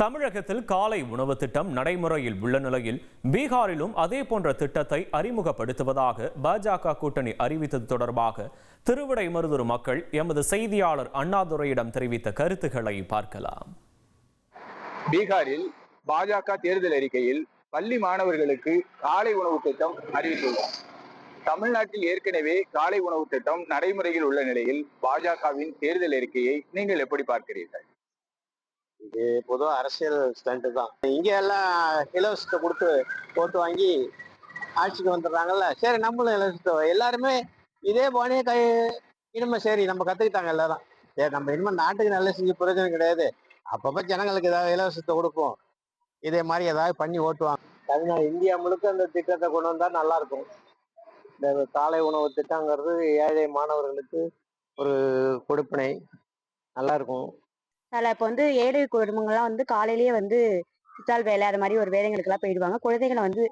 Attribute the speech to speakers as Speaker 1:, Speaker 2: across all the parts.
Speaker 1: தமிழகத்தில் காலை உணவு திட்டம் நடைமுறையில் உள்ள நிலையில் பீகாரிலும் அதே போன்ற திட்டத்தை அறிமுகப்படுத்துவதாக பாஜக கூட்டணி அறிவித்தது தொடர்பாக திருவிடைமருதூர் மக்கள் எமது செய்தியாளர் அண்ணாதுரையிடம் தெரிவித்த கருத்துக்களை பார்க்கலாம்.
Speaker 2: பீகாரில் பாஜக தேர்தல் அறிக்கையில் பள்ளி மாணவர்களுக்கு காலை உணவு திட்டம் அறிவித்துள்ளார் தமிழ்நாட்டில் ஏற்கனவே காலை உணவு திட்டம் நடைமுறையில் உள்ள நிலையில் பாஜகவின் தேர்தல் அறிக்கையை நீங்கள் எப்படி பார்க்கிறீர்கள்?
Speaker 3: இது பொதுவா அரசியல் ஸ்டண்ட் தான். இங்க எல்லாம் இலவசத்தை கொடுத்து ஓட்டு வாங்கி ஆட்சிக்கு வந்துடுறாங்கல்ல? சரி நம்மளும் இலவசத்தை எல்லாருமே இதே பாணியே கை இனிமே சரி நம்ம கத்துக்கிட்டாங்க எல்லாரும். சரி நம்ம இனிமே நாட்டுக்கு நல்ல செஞ்சு பிரயோஜனம் கிடையாது. அப்பப்ப ஜனங்களுக்கு ஏதாவது இலவசத்தை கொடுப்போம். இதே மாதிரி ஏதாவது பண்ணி ஓட்டுவாங்க தமிழ்நாடு இந்தியா முழுக்க அந்த திட்டத்தை கொண்டு வந்தா நல்லா இருக்கும் இந்த காலை உணவு திட்டங்கிறது ஏழை மாணவர்களுக்கு ஒரு கொடுப்பினை. நல்லா இருக்கும்
Speaker 4: அதில் இப்போ வந்து ஏழை குடும்பங்கள்லாம் வந்து காலையிலேயே வந்து சித்தால் வேலை அது மாதிரி ஒரு வேலைங்களுக்கெல்லாம் போயிடுவாங்க. குழந்தைகளை வந்து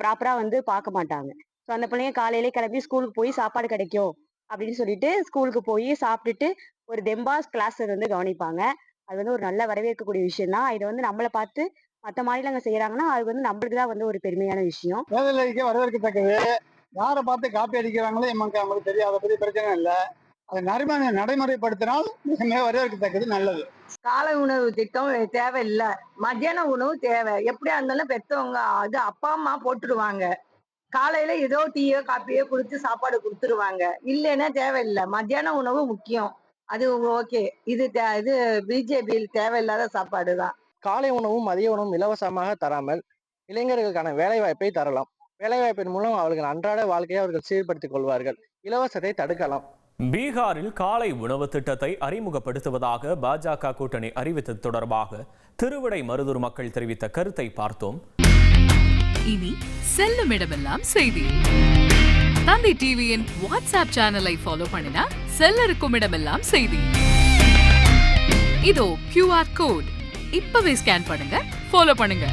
Speaker 4: ப்ராப்பராக வந்து பார்க்க மாட்டாங்க. ஸோ அந்த பிள்ளைங்க காலையிலே கிளம்பி ஸ்கூலுக்கு போய் சாப்பாடு கிடைக்கும் அப்படின்னு சொல்லிட்டு ஸ்கூலுக்கு போய் சாப்பிட்டுட்டு ஒரு தெம்பாஸ் கிளாஸ் வந்து கவனிப்பாங்க. அது வந்து ஒரு நல்ல வரவேற்கக்கூடிய விஷயம் தான். இதை வந்து நம்மளை பார்த்து மற்ற மாநிலங்கள் செய்கிறாங்கன்னா அது வந்து நம்மளுக்கு தான் வந்து ஒரு பெருமையான விஷயம்.
Speaker 5: வரவேற்கத்தக்கது. யாரை பார்த்து காப்பி அடிக்கிறாங்களோ நமக்கு அவங்களுக்கு தெரியாத பற்றி பிரச்சனை இல்லை. அதை நடைமுறை நடைமுறைப்படுத்தினால் மிக வரவேற்கத்தக்கது நல்லது.
Speaker 6: காலை உணவு திட்டம் தேவையில்லை. மத்தியான உணவு தேவை. எப்படியா இருந்தாலும் பெத்தவங்க அது அப்பா அம்மா போட்டுருவாங்க. காலையில ஏதோ டீயோ காப்பியோ கொடுத்து சாப்பாடு கொடுத்துருவாங்க. இல்லைன்னா தேவையில்லை. மத்தியான உணவு முக்கியம். அது ஓகே. இது தே- இது பிஜேபி தேவையில்லாத சாப்பாடு தான்.
Speaker 7: காலை உணவும் மதிய உணவும் இலவசமாக தராமல் இளைஞர்களுக்கான வேலைவாய்ப்பை தரலாம். வேலைவாய்ப்பின் மூலம் அவர்கள் அன்றாட வாழ்க்கையை அவர்கள் சீர்படுத்திக் கொள்வார்கள். இலவசத்தை தடுக்கலாம்.
Speaker 1: பீகாரில் காலை உணவு திட்டத்தை அறிமுகப்படுத்துவதாக பாஜக கூட்டணி அறிவித்தது தொடர்பாக திருவிடை மருதூர் மக்கள் தெரிவித்த கருத்தை பார்த்தோம்.
Speaker 8: இனி செல்லும் இடமெல்லாம் செய்தி. தந்தை டிவியின் வாட்ஸ்அப் சேனலை ஃபாலோ பண்ணினா செல்ல இருக்கும் இடமெல்லாம் செய்தி. இதோ கியூஆர் கோட் இப்பவே ஸ்கேன் பண்ணுங்க ஃபாலோ பண்ணுங்க.